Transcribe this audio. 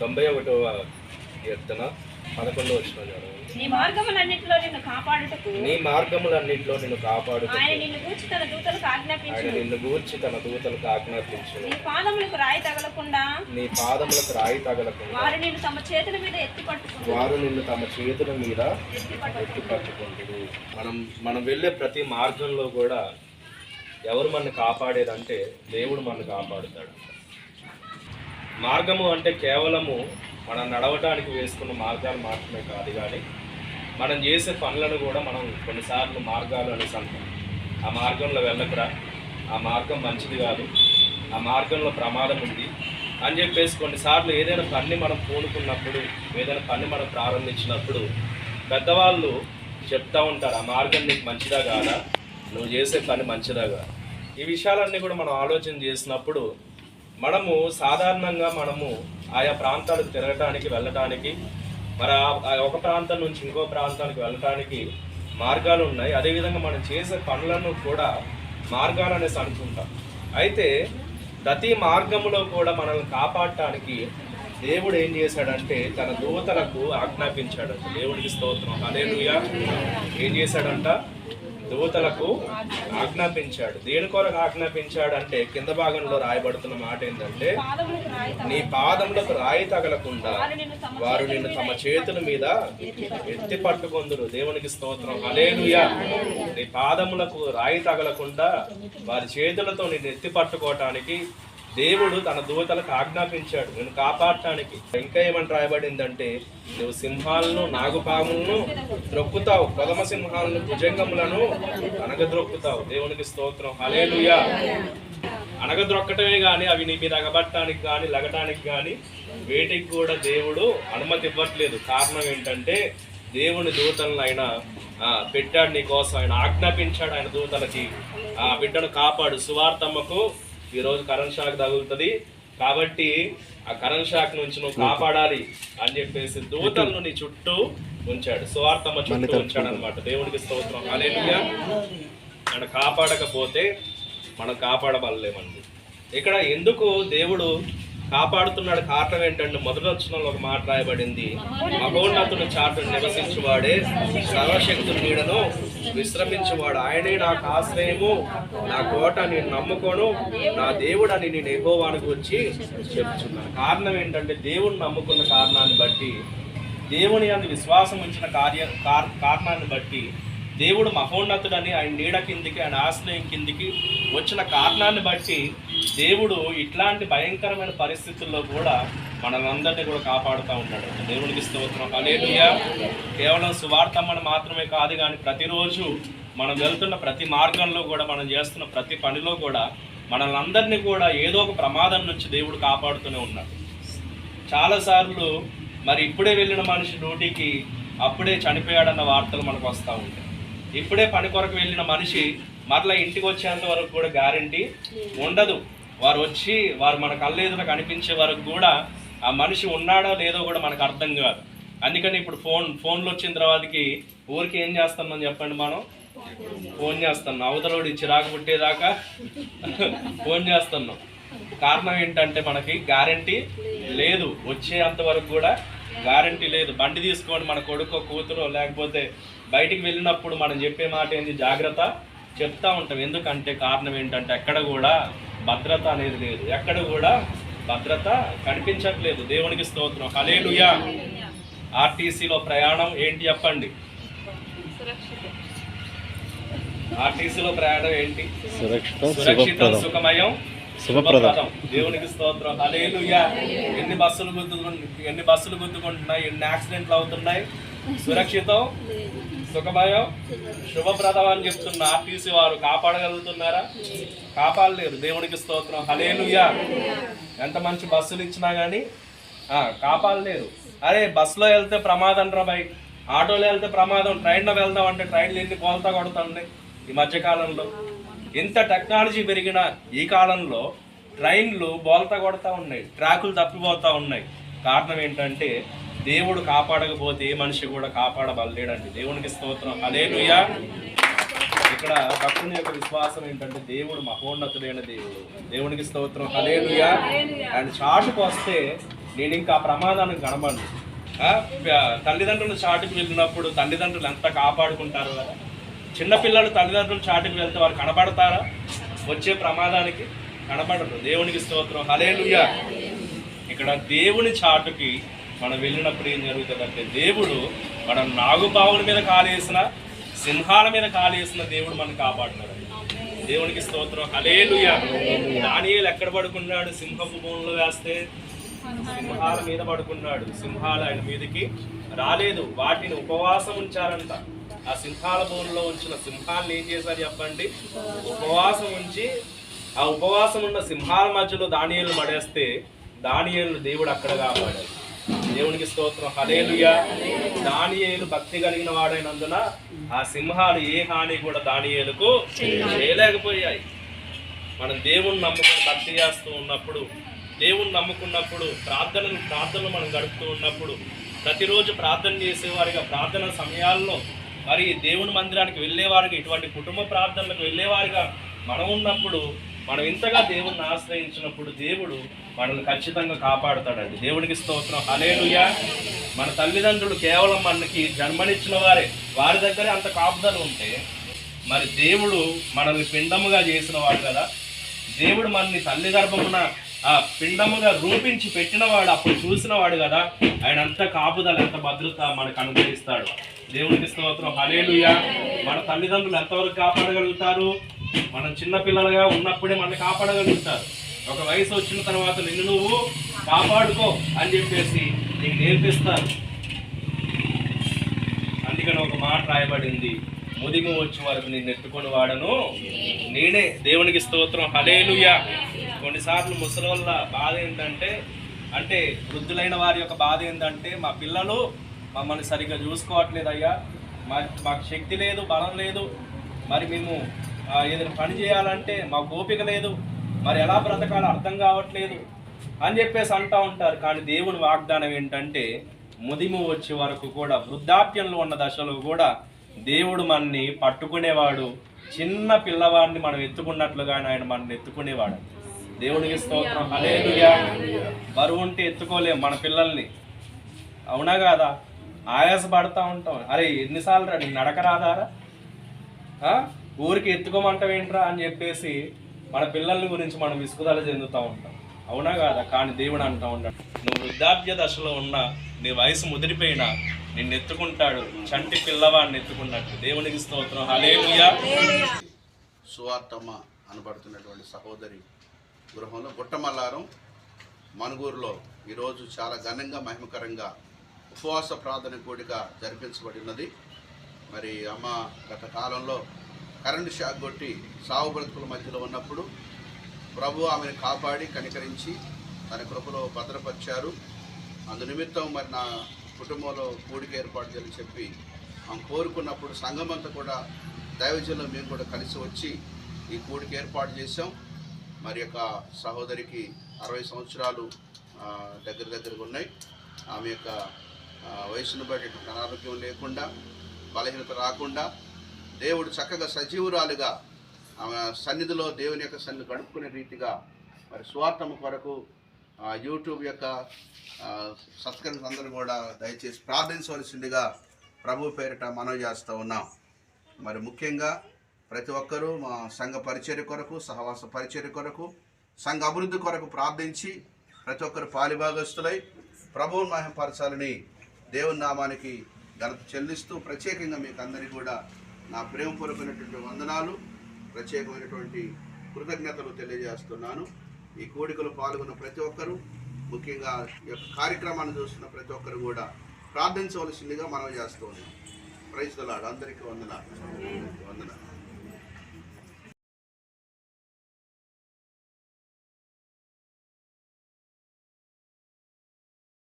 తొంభై ఒకటవ కీర్తన పదకొండవ వచ్చిన నీ మార్గములన్నిటిలో నిన్ను కాపాడుటకు నీ మార్గములన్నింటిలో నిన్ను కాపాడుతూ ఆయన నిన్ను గూర్చి తన దూతలకు ఆయన ఆజ్ఞాపించు నిన్ను గూర్చి తన దూతలకు ఆజ్ఞాపించును. నీ పాదములకు రాయి తగలకుండా నీ పాదములకు రాయి తగలకుండా వారు నిన్ను తమ చేతుల మీద ఎత్తి వారు నిన్ను తమ చేతుల మీద ఎత్తి పట్టు ఎత్తి పట్టుకుంటారు మనం మనం వెళ్ళే ప్రతి మార్గంలో కూడా ఎవరు మనల్ని కాపాడేదంటే దేవుడు మనల్ని కాపాడుతాడు మార్గము అంటే కేవలము మనం నడవటానికి వేసుకున్న మార్గాలు మాత్రమే కాదు కానీ మనం చేసే పనులను కూడా మనం కొన్నిసార్లు మార్గాలు అనేసి అంటాం. ఆ మార్గంలో వెళ్ళకురా ఆ మార్గం మంచిది కాదు ఆ మార్గంలో ప్రమాదం ఉంది అని చెప్పేసి కొన్నిసార్లు ఏదైనా పని మనం పూనుకున్నప్పుడు ఏదైనా పని మనం ప్రారంభించినప్పుడు పెద్దవాళ్ళు చెప్తా ఉంటారు ఆ మార్గం నీకు మంచిదా కాదా? నువ్వు చేసే పని మంచిదా కాదా? ఈ విషయాలన్నీ కూడా మనం ఆలోచన చేసినప్పుడు మనము సాధారణంగా మనము ఆయా ప్రాంతాలకు తిరగటానికి వెళ్ళటానికి మరి ఆ- ఒక ప్రాంతం నుంచి ఇంకో ప్రాంతానికి వెళ్ళటానికి మార్గాలు ఉన్నాయి. అదేవిధంగా మనం చేసే పనులను కూడా మార్గాలు అనేసి అనుకుంటాం. అయితే ప్రతి మార్గములో కూడా మనల్ని కాపాడటానికి దేవుడు ఏం చేశాడంటే తన దూతలకు ఆజ్ఞాపించాడంట. దేవుడికి స్తోత్రం. హల్లెలూయా. ఏం చేశాడంట? దూతలకు ఆజ్ఞాపించాడు. దేని కొరకు ఆజ్ఞాపించాడు అంటే కింద భాగంలో రాయబడుతున్న మాట ఏంటంటే నీ పాదములకు రాయి తగలకుండా వారు నిన్ను తమ చేతుల మీద ఎత్తి పట్టుకొందురు. దేవునికి స్తోత్రం. అలేనుయా నీ పాదములకు రాయి తగలకుండా వారి చేతులతో నిన్ను ఎత్తి పట్టుకోవటానికి దేవుడు తన దూతలకు ఆజ్ఞాపించాడు. నేను కాపాడటానికి ఇంకా ఏమని రాయబడిందంటే నువ్వు సింహాలను నాగుపాములను త్రొక్కుతావు ప్రథమ సింహాలను భుజంగములను అనగద్రొక్కుతావు దేవునికి స్తోత్రం. హలేలుయా అనగద్రొక్కటమే కానీ అవి నీ మీద అగబట్టడానికి కానీ లగటానికి కానీ వేటికి కూడా దేవుడు అనుమతి ఇవ్వట్లేదు కారణం ఏంటంటే దేవుని దూతలను ఆయన పెట్టాడు నీ కోసం. ఆయన ఆజ్ఞాపించాడు ఆయన దూతలకి. ఆ బిడ్డను కాపాడు. సువార్తమ్మకు ఈరోజు కరెంట్ షాక్ తగులుతుంది. కాబట్టి ఆ కరెంట్ షాక్ నుంచి నువ్వు కాపాడాలి అని చెప్పేసి దూతలను నీ చుట్టూ ఉంచాడు. సువార్తమ్మ చుట్టూ ఉంచాడు అనమాట దేవునికి స్తోత్రం. హల్లెలూయా. ఆయన కాపాడకపోతే మనం కాపాడబడలేమండి. ఇక్కడ ఎందుకు దేవుడు కాపాడుతున్నాడు కారణం ఏంటంటే మొదటి వచ్చిన ఒక మాట రాయబడింది. మహోన్నతుని చాటు నివసించువాడే సర్వశక్తుని నీడను విశ్రమించువాడు. ఆయనే నాకు ఆశ్రయము నా కోట నేను నమ్ముకోను నా దేవుడు అని నేను ఎగోవానికి వచ్చి చెప్తున్నాను కారణం ఏంటంటే దేవుడిని నమ్ముకున్న కారణాన్ని బట్టి దేవుని అందు విశ్వాసం ఉంచిన కార్య కారణాన్ని బట్టి దేవుడు మహోన్నతుడని ఆయన నీడ కిందికి ఆయన ఆశ్రయం కిందికి వచ్చిన కారణాన్ని బట్టి దేవుడు ఇట్లాంటి భయంకరమైన పరిస్థితుల్లో కూడా మనలందరినీ కూడా కాపాడుతూ ఉన్నాడు. దేవునికి స్తోత్రం. హల్లెలూయా. కేవలం సువార్తమ్మని మాత్రమే కాదు కానీ ప్రతిరోజు మనం వెళ్తున్న ప్రతి మార్గంలో కూడా మనం చేస్తున్న ప్రతి పనిలో కూడా మనల్ని కూడా ఏదో ఒక ప్రమాదం నుంచి దేవుడు కాపాడుతూనే ఉన్నాడు. చాలాసార్లు మరి ఇప్పుడే వెళ్ళిన మనిషి డ్యూటీకి అప్పుడే చనిపోయాడన్న వార్తలు మనకు వస్తూ ఉంటాయి. ఇప్పుడే పని కొరకు వెళ్ళిన మనిషి మరలా ఇంటికి వచ్చేంత వరకు కూడా గ్యారంటీ ఉండదు. వారు వచ్చి వారు మన కళ్ళెదుట కనిపించే వరకు కూడా ఆ మనిషి ఉన్నాడో లేదో కూడా మనకు అర్థం కాదు. అందుకని ఇప్పుడు ఫోన్ ఫోన్లు వచ్చిన తర్వాతకి ఊరికి ఏం చేస్తున్నాం చెప్పండి మనం? ఫోన్ చేస్తున్నాం. అవతలోడి చిరాకు పుట్టేదాకా ఫోన్ చేస్తున్నాం. కారణం ఏంటంటే మనకి గ్యారంటీ లేదు. వచ్చేంత వరకు కూడా గ్యారంటీ లేదు. బండి తీసుకోండి మన కొడుకో కూతురు లేకపోతే బయటికి వెళ్ళినప్పుడు మనం చెప్పే మాట ఏంది? జాగ్రత్త చెప్తా ఉంటాం. ఎందుకంటే కారణం ఏంటంటే ఎక్కడ కూడా భద్రత అనేది లేదు. ఎక్కడ కూడా భద్రత కనిపించట్లేదు. దేవునికి స్తోత్రం. హలేలుయా ఆర్టీసీలో ప్రయాణం ఏంటి చెప్పండి? ఆర్టీసీలో ప్రయాణం ఏంటి? సురక్షితం సుఖమయం. శుభప్రదం. దేవునికి స్తోత్రం. హల్లెలూయా. ఎన్ని బస్సులు గుద్దుకుంటు ఎన్ని బస్సులు గుద్దుకుంటున్నాయి? ఎన్ని యాక్సిడెంట్లు అవుతున్నాయి? సురక్షితం? సుఖమయం శుభప్రదం అని చెప్తున్న ఆర్టీసీ వారు కాపాడగలుగుతున్నారా? కాపాడలేరు. దేవునికి స్తోత్రం. హలేలుయా ఎంత మంచి బస్సులు ఇచ్చినా కానీ కాపాడలేరు. అరే బస్సులో వెళ్తే ప్రమాదం రా బైక్ ఆటోలో వెళ్తే ప్రమాదం. ట్రైన్లో వెళ్దాం అంటే ట్రైన్లు ఎన్ని కోల్తా కొడుతుంది ఈ మధ్యకాలంలో? ఇంత టెక్నాలజీ పెరిగిన ఈ కాలంలో ట్రైన్లు బోల్తా కొడతా ఉన్నాయి ట్రాకులు తప్పిపోతా ఉన్నాయి. కారణం ఏంటంటే దేవుడు కాపాడకపోతే ఏ మనిషి కూడా కాపాడబడలేడండి. దేవునికి స్తోత్రం. అలేలుయా ఇక్కడ భక్తుని యొక్క విశ్వాసం ఏంటంటే దేవుడు మహోన్నతుడైన దేవుడు. దేవునికి స్తోత్రం. హలేలుయా ఆయన చాటుకు వస్తే నేను ఇంకా ప్రమాదానికి ప- తల్లిదండ్రులు చాటుకు వెళ్ళినప్పుడు తల్లిదండ్రులు ఎంత కాపాడుకుంటారు కదా. చిన్నపిల్లలు తల్లిదండ్రులు చాటుకు వెళ్తే వారు కనబడతారా? వచ్చే ప్రమాదానికి కనబడరు. దేవునికి స్తోత్రం. హలేలుయా ఇక్కడ దేవుని చాటుకి మనం వెళ్ళినప్పుడు ఏం జరుగుతుందంటే దేవుడు మనం నాగుపావుల మీద కాలేసిన సింహాల మీద కాలేసిన దేవుడు మనం కాపాడుతాడు. దేవునికి స్తోత్రం. హలేలుయా దానియలు ఎక్కడ పడుకున్నాడు? సింహపు భూములు వేస్తే సింహాల మీద పడుకున్నాడు. సింహాలు ఆయన మీదకి రాలేదు. వాటిని ఉపవాసం ఉంచారంట. ఆ సింహాల భూమిలో ఉంచిన సింహాలను ఏం చేశారు చెప్పండి? ఉపవాసం ఉంచి ఆ ఉపవాసం ఉన్న సింహాల మధ్యలో దానియలు మడేస్తే దానియలు దేవుడు అక్కడ కాపాడాడు. దేవునికి స్తోత్రం. హలేలుయా దానియేలు భక్తి కలిగిన వాడైనందున ఆ సింహాలు ఏ హాని కూడా దానియలకు చేయలేకపోయాయి. మనం దేవుణ్ణి నమ్ముకుని భక్తి చేస్తూ ఉన్నప్పుడు దేవుణ్ణి నమ్ముకున్నప్పుడు ప్రార్థనలు ప్రార్థనలు మనం గడుపుతూ ఉన్నప్పుడు ప్రతిరోజు ప్రార్థన చేసేవారిగా ప్రార్థన సమయాల్లో మరి దేవుని మందిరానికి వెళ్ళేవారుగా ఇటువంటి కుటుంబ ప్రార్థనలకు వెళ్ళేవారుగా మనం ఉన్నప్పుడు మనం ఇంతగా దేవుణ్ణి ఆశ్రయించినప్పుడు దేవుడు మనల్ని ఖచ్చితంగా కాపాడుతాడండి. దేవుడికి స్తోత్రం. హలేలుయా మన తల్లిదండ్రులు కేవలం మనకి జన్మనిచ్చిన వారే. వారి దగ్గరే అంత కాపుదలు ఉంటే మరి దేవుడు మనల్ని పిండముగా చేసిన వాడు కదా. దేవుడు మనల్ని తల్లి గర్భమున ఆ పిండముగా రూపించి పెట్టినవాడు అప్పుడు చూసిన వాడు కదా. ఆయన అంత కాపుదల ఎంత భద్రత మనకు అనుగ్రహిస్తాడు. దేవునికి స్తోత్రం. హలేలుయ మన తల్లిదండ్రులు ఎంతవరకు కాపాడగలుగుతారు? మనం చిన్నపిల్లలుగా ఉన్నప్పుడే మనల్ని కాపాడగలుగుతారు. ఒక వయసు వచ్చిన తర్వాత నిన్ను నువ్వు కాపాడుకో అని చెప్పేసి నీకు నేర్పిస్తారు. అందుకని ఒక మాట రాయబడింది. ముదిమి వచ్చే వరకు నేను ఎత్తుకొని వాడను. నేనే దేవునికి స్తోత్రం. హలేలుయ కొన్నిసార్లు ముసలి వల్ల బాధ ఏంటంటే అంటే వృద్ధులైన వారి యొక్క బాధ ఏంటంటే మా పిల్లలు మమ్మల్ని సరిగ్గా చూసుకోవట్లేదు అయ్యా. మా మాకు శక్తి లేదు బలం లేదు. మరి మేము ఏదైనా పని చేయాలంటే మాకు ఓపిక లేదు. మరి ఎలా బ్రతకాలో అర్థం కావట్లేదు అని చెప్పేసి అంటా ఉంటారు. కానీ దేవుని వాగ్దానం ఏంటంటే ముదిము వచ్చే వరకు కూడా వృద్ధాప్యంలో ఉన్న దశలో కూడా దేవుడు మనని పట్టుకునేవాడు. చిన్న పిల్లవాడిని మనం ఎత్తుకున్నట్లుగానే ఆయన మనల్ని ఎత్తుకునేవాడు. దేవునికి స్తోత్రం. హల్లెలూయా బరువు ఉంటే ఎత్తుకోలేం మన పిల్లల్ని. అవునా కాదా? ఆయాస పడతా ఉంటాం. అరే ఎన్నిసార్లు రా నీకు నడక రాదారా? ఊరికి ఎత్తుకోమంటావు ఏంట్రా అని చెప్పేసి మన పిల్లల గురించి మనం విసుగుదల చెందుతూ ఉంటాం. అవునా కాదా? కానీ దేవుడు అంటా ఉంటాడు నువ్వు వృద్ధాప్య దశలో ఉన్నా నీ వయసు ముదిరిపోయినా నిన్ను ఎత్తుకుంటాడు చంటి పిల్లవాడిని ఎత్తుకున్నట్టు దేవునికి స్తోత్రం. హలేలుయా సువార్తమ్మ అనబడుతున్నటువంటి సహోదరి గృహంలో గుట్టమల్లారం మనుగూరులో ఈరోజు చాలా ఘనంగా మహిమకరంగా ఉపవాస ప్రార్థన కూడిక జరిపించబడినది. మరి అమ్మ గత కాలంలో కరెంటు షాక్ కొట్టి సాగు బ్రతుకుల మధ్యలో ఉన్నప్పుడు ప్రభు ఆమెను కాపాడి కనికరించి తన కృపలో భద్రపరిచారు. అందు నిమిత్తం మరి నా కుటుంబంలో కూడిక ఏర్పాటు చేయాలని చెప్పి ఆమె కోరుకున్నప్పుడు సంఘం అంతా కూడా దైవజనులు మేము కూడా కలిసి వచ్చి ఈ కూడిక ఏర్పాటు చేశాం. మరి యొక్క సహోదరికి అరవై సంవత్సరాలు దగ్గర దగ్గరగా ఉన్నాయి. ఆమె యొక్క వయసును బట్టి ఎటువంటి అనారోగ్యం లేకుండా బలహీనత రాకుండా దేవుడు చక్కగా సజీవురాలుగా ఆమె సన్నిధిలో దేవుని యొక్క సన్నిధి గడుపుకునే రీతిగా మరి స్వార్థము కొరకు యూట్యూబ్ యొక్క సత్కరించి అందరూ కూడా దయచేసి ప్రార్థించవలసిందిగా ప్రభు పేరిట మనవి చేస్తూ ఉన్నాం. మరి ముఖ్యంగా ప్రతి ఒక్కరూ మా సంఘ పరిచర్య కొరకు సహవాస పరిచర్య కొరకు సంఘ అభివృద్ధి కొరకు ప్రార్థించి ప్రతి ఒక్కరు పాలిభాగస్తులై ప్రభువు మహింపరచాలని దేవుని నామానికి ఘనత చెల్లిస్తూ ప్రత్యేకంగా మీకు అందరికీ కూడా నా ప్రేమపూర్వకమైనటువంటి వందనాలు ప్రత్యేకమైనటువంటి కృతజ్ఞతలు తెలియజేస్తున్నాను. ఈ కోడికలో పాల్గొన్న ప్రతి ఒక్కరూ ముఖ్యంగా ఈ యొక్క కార్యక్రమాన్ని చూస్తున్న ప్రతి ఒక్కరు కూడా ప్రార్థించవలసిందిగా మనం చేస్తూ ఉన్నాం. ప్రైజ్ దలాడు అందరికీ వందనాలు. వందనాలు.